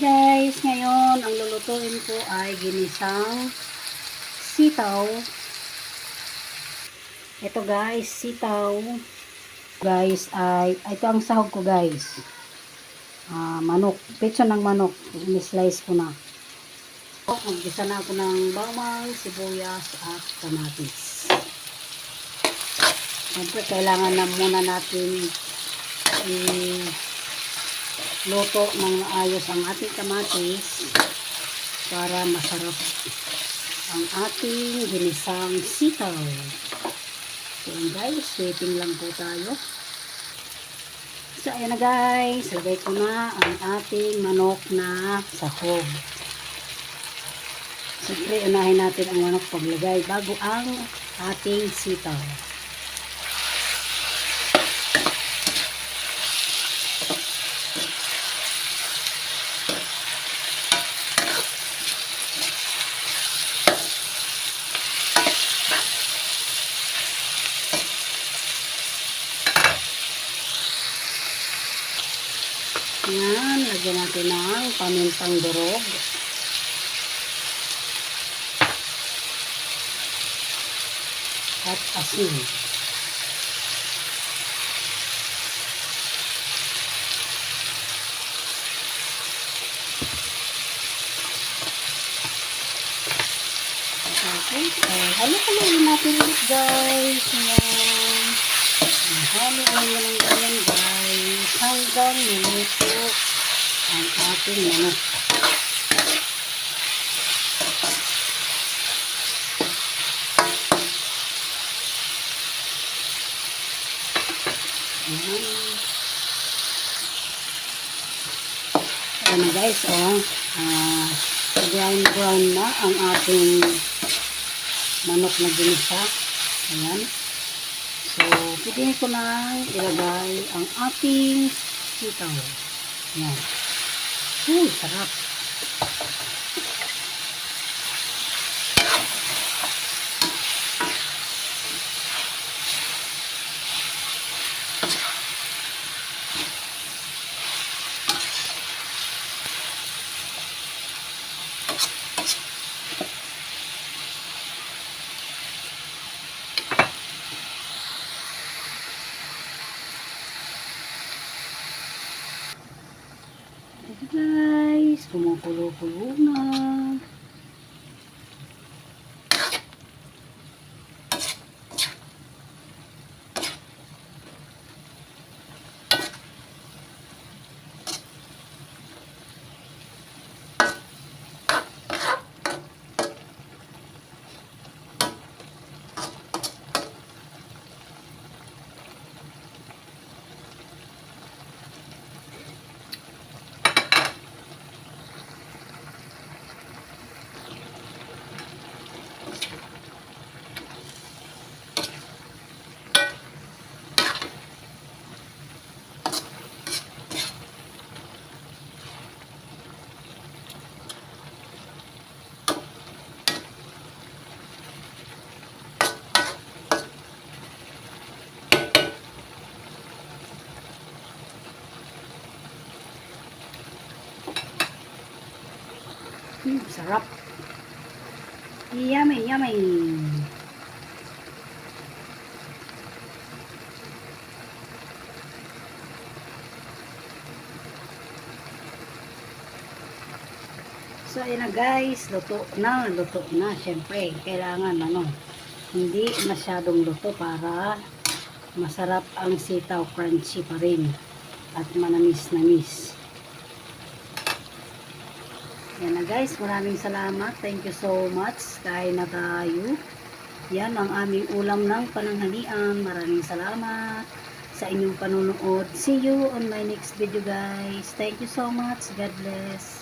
Guys, ngayon ang lulutuin ko ay ginisang sitaw. Ito guys, sitaw. Guys, ay ito ang sahog ko guys. Ah, manok, pitso ng manok. Ini-slice ko na. Mag-isa na ako ng bawang, sibuyas at kamatis. Siyempre, kailangan na muna natin i- luto ng maayos ang ating kamatis para masarap ang ating ginisang sitaw. So guys, waiting lang po tayo. So ayan na guys, lagay ko na ang ating manok na sahog. Siyempre, unahin natin ang manok paglagay bago ang ating sitaw. Yan, lagyan natin ng pamintang durog. At asin. Okay, eh, halo-haloin natin ulit guys. Yan. Halo-haloin lang ganyan guys. Hanggang minuto ang ating manok. Ayan. Na guys, oh. Ah, grind brown na ang ating manok na ginisa. Ayan. So, pwede ko na ilagay ang ating sitaw. Ayan. Uy, sarap. Ito guys, kumukulo-kulo na. Hmm, sarap. Yummy, yummy. So, ayun na guys, luto na, luto na. Siyempre, kailangan ano, hindi masyadong luto para masarap ang sitaw crunchy pa rin at manamis-namis. Yan na guys, maraming salamat. Thank you so much. Kain na. Yan ang aming ulam ng pananghalian. Maraming salamat sa inyong panunood. See you on my next video guys. Thank you so much. God bless.